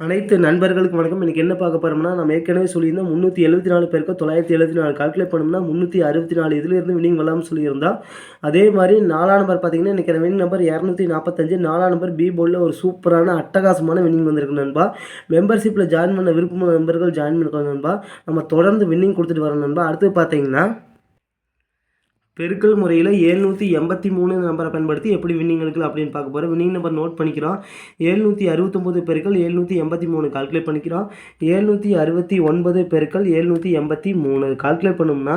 அனைத்து நண்பர்களுக்கும் வணக்கம். எனக்கு என்ன பார்க்க போகிறோம்னா நம்ம ஏற்கனவே சொல்லியிருந்தோம் முந்நூற்றி எழுபத்தி நாலு பேருக்கு தொள்ளாயிரத்தி எழுபத்தி நாலு கால்குலேட் பண்ணோம்னா முந்நூற்றி அறுபத்தி நாலு இதுலேருந்து வினிங் வரலாம்னு சொல்லியிருந்தோம் அதே மாதிரி நாலா நம்பர் பார்த்தீங்கன்னா இன்றைக்கி வினிங் நம்பர் இரநூத்தி நாற்பத்தஞ்சு நாலா நம்பர் பி போர்டில் ஒரு சூப்பரான அட்டகாசமான வினிங் வந்திருக்கு நண்பா. மெம்பர்ஷிப்பில் ஜாயின் பண்ண விருப்பமான நண்பர்கள் ஜாயின் பண்ணிக்கோங்க நண்பா. நம்ம தொடர்ந்து வின்னிங் கொடுத்துட்டு வரோம் நண்பா. அடுத்து பார்த்தீங்கன்னா பெருக்கல் முறையில் ஏழ்நூற்றி எண்பத்தி மூணு நம்பரை பயன்படுத்தி எப்படி வின்னிங் எடுக்கலாம் அப்படின்னு பார்க்க போகிறோம் வின்னிங் நம்பர் நோட் பண்ணிக்கிறோம். ஏழ்நூற்றி அறுபத்தொம்போது பெருக்கள் ஏழ்நூற்றி எண்பத்தி மூணு கால்குலேட் பண்ணிக்கிறோம். ஏழ்நூற்றி அறுபத்தி ஒன்பது பெருக்கள் ஏழ்நூற்றி எண்பத்தி மூணு. கால்குலேட் பண்ணோம்னா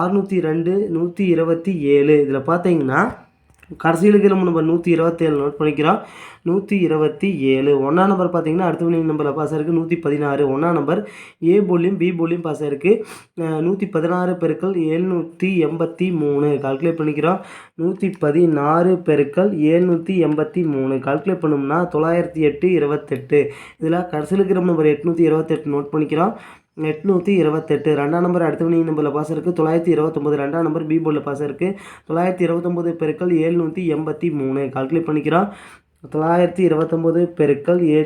அறுநூற்றி ரெண்டு நூற்றி இருபத்தி ஏழு. இதில் பார்த்தீங்கன்னா கடைசியில் இருக்கிற நம்பர் நூற்றி இருபத்தேழு நோட் பண்ணிக்கிறோம். நூற்றி இருபத்தி ஏழு. ஒன்றாம் நம்பர் பார்த்தீங்கன்னா அடுத்த வினிங் நம்பரில் பாஸ் இருக்குது நூற்றி பதினாறு. ஒன்றாம் நம்பர் ஏ போலியும் பி போலியும் பாஸ் இருக்குது நூற்றி பதினாறு பெருக்கள் எழுநூற்றி எண்பத்தி மூணு. கால்குலேட் பண்ணிக்கிறோம். நூற்றி பதினாறு பெருக்கள் ஏழ்நூற்றி எண்பத்தி மூணு. கால்குலேட் பண்ணோம்னா தொள்ளாயிரத்தி எட்டு இருபத்தெட்டு. இதில் கடைசியில் இருக்கிற நம்பர் எட்நூற்றி இருபத்தெட்டு நோட் பண்ணிக்கிறோம். எட்நூற்றி இருபத்தெட்டு. ரெண்டாம் நம்பர் அடுத்த வினிங் நம்பரில் பாஸ் இருக்குது தொள்ளாயிரத்தி இருபத்தொம்பது ரெண்டாம் நம்பர் பி போர்டில் பாஸ் இருக்குது தொள்ளாயிரத்தி இருபத்தொம்பது பெருக்கள் ஏழ்நூற்றி எண்பத்தி மூணு. கால்குலேட் பண்ணிக்கிறோம். தொள்ளாயிரத்தி இருபத்தொம்போது பெருக்கள் ஏ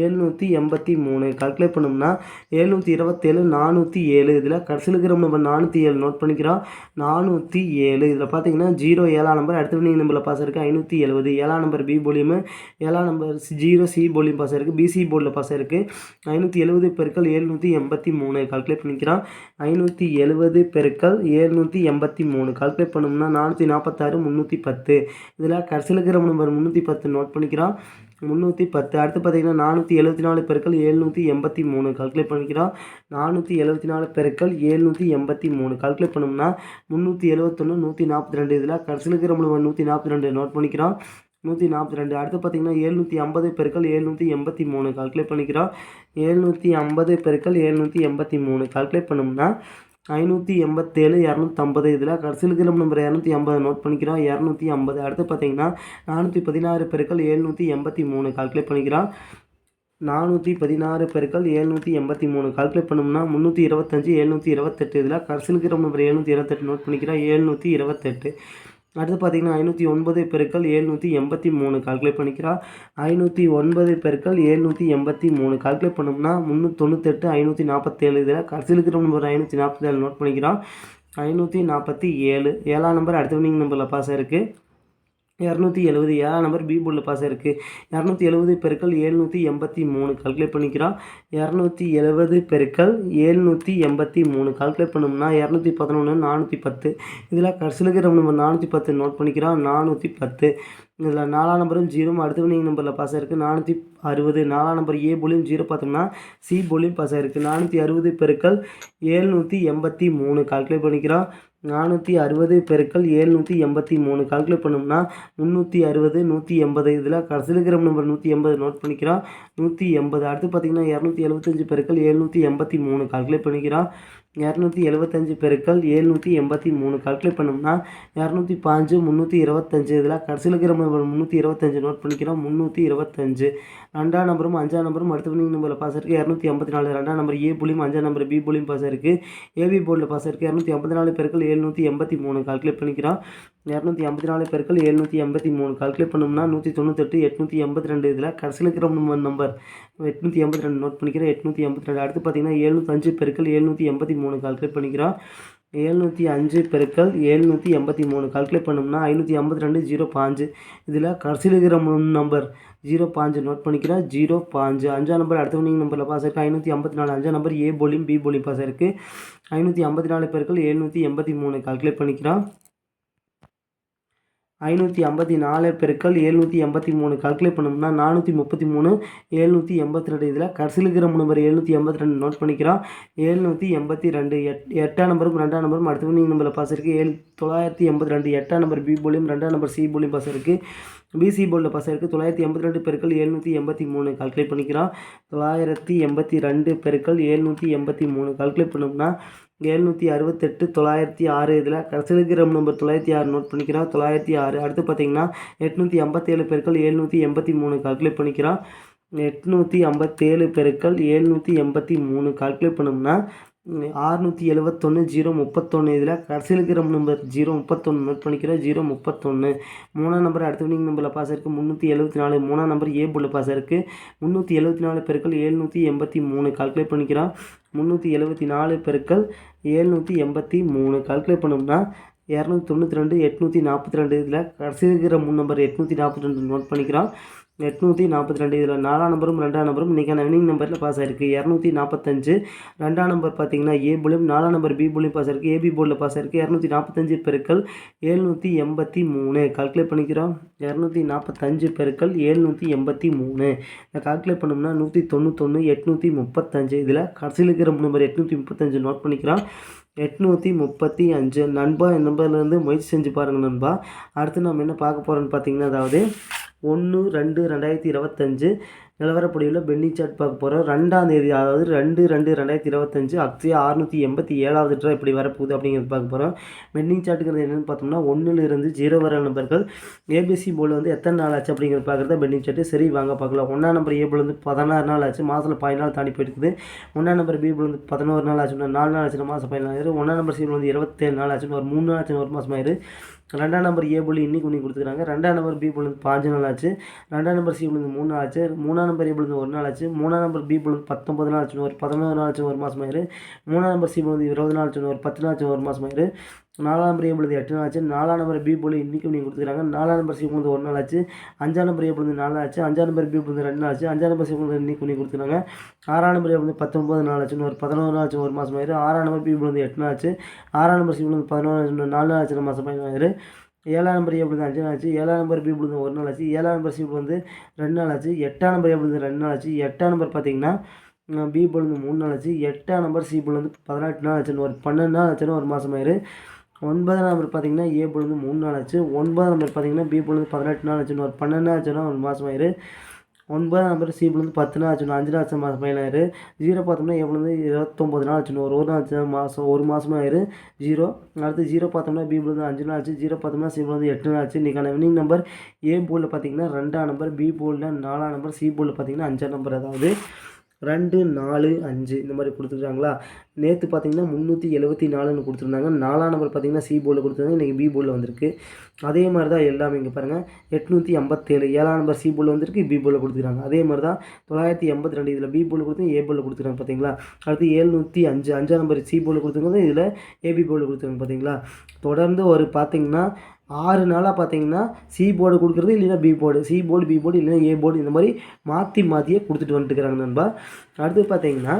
ஏழ்நூற்றி எண்பத்தி மூணு. கால்குலேட் பண்ணோம்னா ஏழ்நூற்றி இருபத்தேழு நானூற்றி ஏழு. இதில் கடைசியில் இருக்கிற நம்பர் நானூற்றி ஏழு நோட் பண்ணிக்கிறோம். நானூற்றி ஏழு. இதில் பார்த்தீங்கன்னா ஜீரோ ஏழாம் நம்பர் அடுத்த வினிங் நம்பரில் பாஸ் இருக்குது ஐநூற்றி எழுபது. ஏழாம் நம்பர் பி போலியும் ஏழாம் நம்பர் ஜீரோ சி போலியும் பாஸ் இருக்குது பிசி போர்டில் பாஸ் இருக்குது ஐநூற்றி எழுபது பெருக்கள் ஏழ்நூற்றி எண்பத்தி மூணு. கால்குலேட் பண்ணிக்கிறோம். ஐநூற்றி எழுபது பெருக்கள் ஏழ்நூற்றி எண்பத்தி மூணு. கால்குலேட் பண்ணோம்னா நானூற்றி நாற்பத்தாறு முந்நூற்றி பத்து. இதில் கடைசியில் இருக்கிற நம்பர் முந்நூற்றி பத்து நோட் பண்ணிக்கிறோம். முந்நூற்றி பத்து. அடுத்து பார்த்தீங்கன்னா நானூற்றி எழுபத்தி நாலு பெருக்கள் ஏழ்நூற்றி எண்பத்தி மூணு. கால்குலேட் பண்ணிக்கிறோம் நானூற்றி எழுபத்தி நாலு பெருக்கள் ஏழ்நூற்றி எண்பத்தி மூணு. கால்குலேட் பண்ணோம்னா முந்நூற்றி எழுபத்தொன்று நூற்றி நாற்பத்தி ரெண்டு. இதில் கடைசியில் இருக்கிற நம்பர் நூற்றி நாற்பத்தி ரெண்டு. நோட் பண்ணிக்கிறோம் நூற்றி நாற்பத்தி ரெண்டு. அடுத்து பார்த்தீங்கன்னா ஏழ்நூற்றி ஐம்பது பெருக்கள் ஏழ்நூற்றி எண்பத்தி மூணு. கால்குலேட் பண்ணிக்கிறோம் ஏழ்நூற்றி ஐம்பது பெருக்கள் ஏழ்நூற்றி எண்பத்தி மூணு. கால்குலேட் பண்ணோம்னா ஐநூற்றி எண்பத்தேழு இரநூத்தம்பது. இதில் கடைசியில் இருக்கிற நம்பர் இரநூத்தி ஐம்பது நோட் பண்ணிக்கிறோம் இரநூத்தி ஐம்பது அடுத்து பார்த்தீங்கன்னா நானூற்றி பதினாறு பெருக்கள் ஏழ்நூற்றி எண்பத்தி மூணு. கால்குலேட் பண்ணிக்கிறோம் நானூற்றி பதினாறு பெருக்கள் ஏழ்நூற்றி எண்பத்தி மூணு. கால்குலேட் பண்ணோம்னா முந்நூற்றி இருபத்தஞ்சி எழுநூற்றி இருபத்தெட்டு. இதில் கடைசியில் இருக்கிற நம்பர் எழுநூற்றி இருபத்தெட்டு நோட் பண்ணிக்கிறோம் ஏழ்நூற்றி இருபத்தெட்டு. அடுத்து பார்த்தீங்கன்னா ஐநூற்றி ஒன்பது பெருக்கள் ஏழ்நூற்றி எண்பத்தி மூணு கால்குலேட் பண்ணிக்கிறா. ஐநூற்றி ஒன்பது பெருக்கள் ஏழ்நூற்றி எண்பத்தி மூணு கால்குலேட் பண்ணோம்னா முந்நூற்றி தொண்ணூத்தெட்டு ஐநூற்றி நாற்பத்தேழு இதில் கடைசியில் இருக்கிற நம்பர் ஐநூற்றி நாற்பத்தேழு நோட் பண்ணிக்கிறோம். ஐநூற்றி நாற்பத்தி ஏழு. ஏழாம் நம்பர் அடுத்த வினிங் நம்பரில் பாஸ் இருக்குது இரநூத்தி எழுபது. ஏழாம் நம்பர் பி போர்டில் பாஸ் இருக்குது இரநூத்தி எழுபது பெருக்கள் ஏழ்நூற்றி எண்பத்தி மூணு. கால்குலேட் பண்ணிக்கிறோம். இரநூத்தி எழுபது பெருக்கள் ஏழ்நூற்றி எண்பத்தி மூணு. கால்குலேட் பண்ணோம்னா இரநூத்தி பதினொன்று நானூற்றி பத்து. இதில் கடைசியில் இருக்கிற நம்பர் நானூற்றி பத்து நோட் பண்ணிக்கிறோம். நானூற்றி பத்து. இதில் நாலாம் நம்பரும் ஜீரோ அடுத்த வினிங் நம்பரில் பாஸ் ஆயிருக்கு. நானூற்றி அறுபது. நாலாம் நம்பர் ஏ போலியும் ஜீரோ பார்த்தோம்னா சி போலியும் பாஸ் ஆயிருக்கு. நானூற்றி அறுபது பெருக்கள் ஏழ்நூற்றி எண்பத்தி மூணு. கால்குலேட் பண்ணிக்கிறோம். நானூற்றி அறுபது பெருக்கள் ஏழ்நூற்றி எண்பத்தி மூணு. கால்குலேட் பண்ணோம்னா முந்நூற்றி அறுபது நூற்றி எண்பது. இதில் கடைசியில் இருக்கிற நம்பர் நூற்றி எண்பது நோட் பண்ணிக்கிறோம். நூற்றி எண்பது. அடுத்து பார்த்திங்கன்னா இரநூத்தி எழுபத்தஞ்சு பெருக்கள் ஏழ்நூற்றி எண்பத்தி மூணு. கால்குலேட் பண்ணிக்கிறோம். இரநூத்தி எழுபத்தஞ்சு பெருக்கள் ஏழ்நூற்றி எண்பத்தி மூணு. கால்குலேட் பண்ணோம்னா இரநூத்தி பாஞ்சு முந்நூற்றி இருபத்தஞ்சு. இதில் கடைசியில் இருக்கிற முந்நூற்றி இருபத்தஞ்சு நோட் பண்ணிக்கிறோம். முந்நூற்றி இருபத்தஞ்சு. ரெண்டாம் நம்பரும் அஞ்சாம் நம்பரும் அடுத்த வினிங் நம்பரில் பாஸ் இருக்குது இரநூத்தி ஐம்பத்தி நாலு. ரெண்டாம் நம்பர் ஏ புலியும் அஞ்சாம் நம்பர் பி புலியும் பாஸ் இருக்குது ஏபி போர்டில் பாஸ் இருக்குது இரநூத்தி ஐம்பத்தி நாலு பெருக்கள் எழுநூற்றி எண்பத்தி மூணு. கால்குலேட் பண்ணிக்கிறோம். இரநூத்தி ஐம்பத்தி நாலு பெருக்கள் எழுநூற்றி எண்பத்தி மூணு. கால்குலேட் பண்ணோம்னா நூற்றி தொண்ணூத்தெட்டு எட்நூற்றி எண்பத்தி ரெண்டு இதில் கடைசியில் இருக்கிற நம்பர் எட்நூற்றி எண்பத்தி ரெண்டு நோட் பண்ணிக்கிறேன். எட்நூற்றி எண்பத்தி ரெண்டு. அடுத்து பார்த்தீங்கன்னா எழுநூத்தஞ்சு பெருக்கள் எழுநூற்றி எண்பத்தி மூணு. கால்குலேட் பண்ணிக்கிறோம். ஏழ்நூற்றி அஞ்சு பெருக்கள் ஏழ்நூற்றி எண்பத்தி மூணு. கால்குலேட் பண்ணோம்னா ஐநூற்றி ஐம்பத்தி ரெண்டு ஜீரோ பாஞ்சு இதில் கடைசியில் இருக்கிற நம்பர் ஜீரோ பாஞ்சு நோட் பண்ணிக்கிறேன். ஜீரோ பாஞ்சு அஞ்சாம் நம்பர் அடுத்த வினிங் நம்பரில் பாஸ் இருக்குது ஐநூற்றி ஐம்பத்தி நாலு. அஞ்சாம் நம்பர் ஏ போலியும் பி போலியும் பாஸ் இருக்குது ஐநூற்றி ஐம்பத்தி நாலு பெருக்கள் எழுநூற்றி எண்பத்தி மூணு. கால்குலேட் பண்ணிக்கிறான் ஐநூற்றி ஐம்பத்தி நாலு பெருக்கள் எழுநூற்றி எண்பத்தி மூணு. கால்குலேட் பண்ணோம்னா நானூற்றி முப்பத்தி மூணு எழுநூற்றி எண்பத்தி ரெண்டு. இதில் கடைசியில் இருக்கிற நம்பர் எழுநூற்றி எண்பத்தி ரெண்டு நோட் பண்ணிக்கிறோம். எழுநூற்றி எண்பத்தி ரெண்டு எட் எட்டாம் நம்பரும் ரெண்டாம் நம்பரும் அடுத்த நீங்கள் நம்பரில் பாஸ் இருக்குது ஏழு தொள்ளாயிரத்தி எண்பத்தி ரெண்டு எட்டாம் நம்பர் பி போலியும் ரெண்டாம் நம்பர் சி போலியும் பாஸ் இருக்குது பிசி போர்டில் பசங்க இருக்குது தொள்ளாயிரத்தி எண்பத்தி ரெண்டு பெருக்கள் எழுநூற்றி எண்பத்தி மூணு கால்குலேட் பண்ணிக்கிறோம். தொள்ளாயிரத்தி எண்பத்தி ரெண்டு பெருக்கள் எழுநூற்றி எண்பத்தி மூணு கால்குலேட் பண்ணோம்னா எழுநூற்றி அறுபத்தெட்டு தொள்ளாயிரத்தி ஆறு இதில் கடைசியில் இருக்கிற நம்பர் தொள்ளாயிரத்தி ஆறு நோட் பண்ணிக்கிறோம். தொள்ளாயிரத்தி ஆறு அடுத்து பார்த்தீங்கன்னா எட்நூற்றி ஐம்பத்தேழு பெருக்கள் எழுநூற்றி எண்பத்தி மூணு கால்குலேட் பண்ணிக்கிறோம். எட்நூற்றி ஐம்பத்தேழு பெருக்கள் எழுநூற்றி எண்பத்தி மூணு கால்குலேட் பண்ணோம்னா ஆறுநூற்றி எழுபத்தொன்று ஜீரோ முப்பத்தொன்று இதில் கடைசியில் இருக்கிற நம்பர் ஜீரோ முப்பத்தொன்று நோட் பண்ணிக்கிறோம். ஜீரோ முப்பத்தொன்று மூணாம் நம்பர் அடுத்த வினிங் நம்பரில் பாஸ் இருக்குது முந்நூற்றி எழுபத்தி நாலு. மூணாம் நம்பர் ஏ புள்ள பாஸ் இருக்குது முந்நூற்றி எழுபத்தி நாலு பெருக்கள் ஏழ்நூற்றி எண்பத்தி மூணு கால்குலேட் பண்ணிக்கிறோம். முந்நூற்றி எழுபத்தி நாலு பெருக்கள் ஏழ்நூற்றி எண்பத்தி மூணு கால்குலேட் பண்ணோம்னா இரநூத்தி தொண்ணூற்றி ரெண்டு எட்நூற்றி நாற்பத்தி ரெண்டு இதில் கடைசி இருக்கிற மூணு நம்பர் எட்நூற்றி நாற்பத்தி ரெண்டு நோட் பண்ணிக்கிறோம். எட்நூற்றி நாற்பத்தி ரெண்டு. இதில் நாலாம் நம்பரும் ரெண்டாம் நம்பரும் இன்றைக்கான வினிங் நம்பரில் பாஸ் ஆயிருக்கு. இரநூத்தி நாற்பத்தஞ்சு ரெண்டாம் நம்பர் பார்த்தீங்கன்னா ஏ புலியும் நாலாம் நம்பர் பி புலியும் பாஸ் ஆயிருக்கு. ஏபி போர்டில் பாஸ் ஆயிருக்கு. இரநூத்தி நாற்பத்தஞ்சு பெருக்கள் ஏழ்நூற்றி எண்பத்தி மூணு. கால்குலேட் பண்ணிக்கிறோம். இரநூத்தி நாற்பத்தஞ்சு பெருக்கள் ஏழ்நூற்றி எண்பத்தி மூணு. இதை கால்குலேட் பண்ணோம்னா நூற்றி தொண்ணூத்தொன்று எட்நூற்றி முப்பத்தஞ்சு. இதில் கடைசியில் இருக்கிற நம்பர் எட்நூற்றி முப்பத்தஞ்சு நோட் பண்ணிக்கிறோம். எட்நூற்றி முப்பத்தி அஞ்சு. நண்பா என் நம்பர்லேருந்து முயற்சி செஞ்சு பாருங்கள் நண்பா. அடுத்து நம்ம என்ன பார்க்க போகிறோன்னு பார்த்தீங்கன்னா அதாவது ஒன்று ரெண்டு ரெண்டாயிரத்தி இருபத்தஞ்சு நிலவரப்படியில் பென்னி சார்ட் பார்க்க போகிறோம் ரெண்டாம் தேதி அதாவது ரெண்டு ரெண்டு ரெண்டாயிரத்தி இருபத்தஞ்சு அக்ஸியா அறுநூற்றி எண்பத்தி ஏழாவது ட்ரா இப்படி வரப்போகுது அப்படிங்கிறது பார்க்க போகிறோம் பென்னிங் சார்ட்டுங்கிறது என்னென்னு பார்த்தோம்னா ஒன்றுலேருந்து ஜீரோ வர நம்பர்கள். ஏபிசி போல் வந்து எத்தனை நாள் ஆச்சு அப்படிங்கிறது பார்க்குறது பென்னிங் சார்ட்டு சரி வாங்க பார்க்கலாம். ஒன்றாம் நம்பர் ஏ போல் வந்து பதினாறு நாள் ஆச்சு. மாதத்தில் பதினாலு நாள் தாண்டி போயிருக்குது ஒன்றாம் நம்பர் பி போல் வந்து பதினோரு நாள் ஆச்சுன்னா நாலு நாள் ஆச்சுன்னா மாதம் பதினாறு ஒன்றாம் நம்பர் சி வந்து இருபத்தேழு நாள் ஆச்சுன்னு ஒரு மூணு நாள் ஆச்சுன்னு ஒரு மாதம் ஆயிரு ரெண்டாம் நம்பர் ஏ புள்ளி இன்னைக்கு பண்ணி கொடுத்துருக்காங்க. ரெண்டாம் நம்பர் பி புள்ளி பாஞ்சு நாள் ஆச்சு. ரெண்டாம் நம்பர் சி புள்ளி மூணு நாள் ஆச்சு. மூணாம் நம்பர் ஏ புள்ளி ஒரு நாள் ஆச்சு. மூணாம் நம்பர் பி புள்ளி பத்தொம்பது நாள் ஆச்சு ஒரு பதினோரு நாள் ஆச்சு ஒரு மாதம் ஆயிரு. மூணாம் நம்பர் சி புள்ளி இருபது நாள் ஆச்சு ஒரு பத்து நாள் ஆச்சு ஒரு மாதம் ஆயிரு. நாலாம் நம்பர் ஏ எட்டு நாள் ஆச்சு நாலாம் நம்பர் பி புள்ளி இன்றைக்கும் நீங்கள் கொடுத்துருக்காங்க நாலாம் நம்பர் சி ஒரு நாள் ஆச்சு அஞ்சாம் நம்பர் ஏ புள்ளி நாலு ஆச்சு அஞ்சாம் நம்பர் பி ரெண்டு நாள் ஆச்சு அஞ்சாம் நம்பர் சி புள்ளி இன்னைக்கு பண்ணி கொடுத்துருக்காங்க ஆறாம் நம்பர் ஏ பத்தொம்பது நாள் ஆச்சு ஒரு பதினோரு நாள் ஆச்சு ஒரு மாதம் ஆயிரு ஆறாம் நம்பர் பி புள்ளி எட்டு நாள் ஆச்சு ஆறாம் நம்பர் சி புள்ளி பதினோரு நாலு நாள் ஆச்சு மாதம் பதினோரு ஆயிரு ஏழாம் நம்பர் ஏ அஞ்சு நாள் ஆச்சு ஏழாம் நம்பர் பி ஒரு நாள் ஆச்சு ஏழாம் நம்பர் சி வந்து ரெண்டு நாள் ஆச்சு எட்டாம் நம்பர் ஏ வந்து ரெண்டு நாள் ஆச்சு எட்டாம் நம்பர் பார்த்தீங்கன்னா பி வந்து மூணு நாள் ஆச்சு எட்டாம் நம்பர் சி வந்து பதினெட்டு நாள் ஆச்சுன்னு ஒரு பன்னெண்டு நாள் ஆச்சுன்னு ஒரு மாதம் ஆயிரு ஒன்பதாம் நம்பர் பார்த்தீங்கன்னா ஏ பொழுது மூணு நாள் ஆச்சு. ஒன்பதாம் நம்பர் பார்த்தீங்கன்னா பி பொழுது பதினெட்டு நாள் ஆச்சுன்னு ஒரு பன்னெண்டு ஆச்சுன்னா ஒரு மாதம் ஆயிரு. ஒன்பதாம் நம்பர் சி வந்து பத்து நாள் ஆச்சுன்னு அஞ்சு நாள் ஆச்சு மாதம் பதினாயிரு. ஜீரோ பார்த்தோம்னா எவ்வளோ இருபத்தொம்பது நாள் ஆச்சுன்னு ஒரு ஒரு நாள் மாதம் ஒரு மாதமாக ஆயிரு. ஜீரோ அடுத்து ஜீரோ பார்த்தோம்னா பி வந்து அஞ்சு நாள் ஆச்சு. ஜீரோ பார்த்தோம்னா சி வந்து எட்டு நாள் ஆச்சு. இன்றைக்கான வினிங் நம்பர் ஏ போலில் பார்த்தீங்கன்னா ரெண்டாம் நம்பர் பி போலில் நாலாம் நம்பர் சி போலில் பார்த்தீங்கன்னா அஞ்சாம் நம்பர் அதாவது ரெண்டு நாலு அஞ்சு இந்த மாதிரி கொடுத்துருக்காங்களா? நேற்று பார்த்தீங்கன்னா முந்நூற்றி எழுபத்தி நாலுன்னு கொடுத்துருந்தாங்க. நாலாம் நம்பர் பார்த்தீங்கன்னா சி போர்டில் கொடுத்துருந்தாங்க. இன்றைக்கி பி போர்டில் வந்திருக்கு. அதே மாதிரி தான் எல்லாமே இங்கே பாருங்கள் எட்நூற்றி ஐம்பத்தேழு ஏழாம் நம்பர் சி போர்டில் வந்திருக்கு. பி போர்டில் கொடுத்துருக்காங்க. அதே மாதிரி தான் தொள்ளாயிரத்தி எண்பத்தி ரெண்டு இதில் பி போர்டில் கொடுத்து ஏ போர்டில் கொடுத்துருக்காங்க பார்த்தீங்களா அடுத்து ஏழ்நூற்றி அஞ்சு அஞ்சாம் நம்பர் சி போர்டில் கொடுத்துருக்காங்க இதில் ஏபி போர்டில் கொடுத்துருக்காங்க பார்த்தீங்களா தொடர்ந்து ஒரு பார்த்தீங்கன்னா ஆறு நாளாக பார்த்தீங்கன்னா சி போர்டு கொடுக்குறது இல்லைன்னா B board C board B board இல்லைன்னா ஏ போர்டு இந்த மாதிரி மாற்றி மாற்றியே கொடுத்துட்டு வந்துட்டுருக்காங்க நண்பா. அடுத்து பார்த்தீங்கன்னா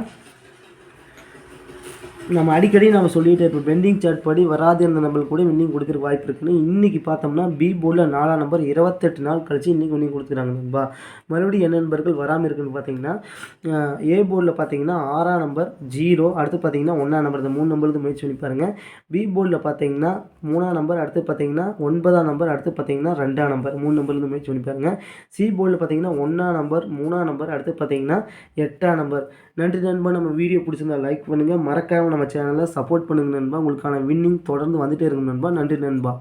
நம்ம அடிக்கடி நம்ம சொல்லிட்டு இப்போ பெண்டிங் சார்ட் படி வராது அந்த நம்மளுக்கு கூட வின்னிங் கொடுக்குற வாய்ப்பு இருக்குன்னு. இன்றைக்கி பார்த்தோம்னா பி போர்டில் நாலாம் நம்பர் இருபத்தெட்டு நாள் கழிச்சு இன்றைக்கி வின்னிங் கொடுத்துக்கிறாங்க நண்பா. மறுபடியும் என்ன நண்பர்கள் வராமல் இருக்குன்னு பார்த்தீங்கன்னா ஏ போர்டில் பார்த்தீங்கன்னா ஆறாம் நம்பர் ஜீரோ அடுத்து பார்த்தீங்கன்னா ஒன்றாம் நம்பர். இந்த மூணு நம்பருக்கு முயற்சி பண்ணி பாருங்கள் பி போர்டில் பார்த்தீங்கன்னா மூணாம் நம்பர் அடுத்து பார்த்தீங்கன்னா ஒன்பதாம் நம்பர் அடுத்து பார்த்தீங்கன்னா ரெண்டாம் நம்பர். மூணு நம்பர்லேருந்து முயற்சி பண்ணி பாருங்கள் சி போர்டில் பார்த்தீங்கன்னா ஒன்றாம் நம்பர் மூணாம் நம்பர் அடுத்து பார்த்தீங்கன்னா எட்டாம் நம்பர். நன்றி நண்பர் நம்ம வீடியோ பிடிச்சிருந்தா லைக் பண்ணுங்கள் மறக்காமல் நம்ம சேனலை சப்போர்ட் பண்ணுங்கள் நண்பா. உங்களுக்கான வின்னிங் தொடர்ந்து வந்துகிட்டே இருக்கும் நண்பா. நன்றி நண்பா.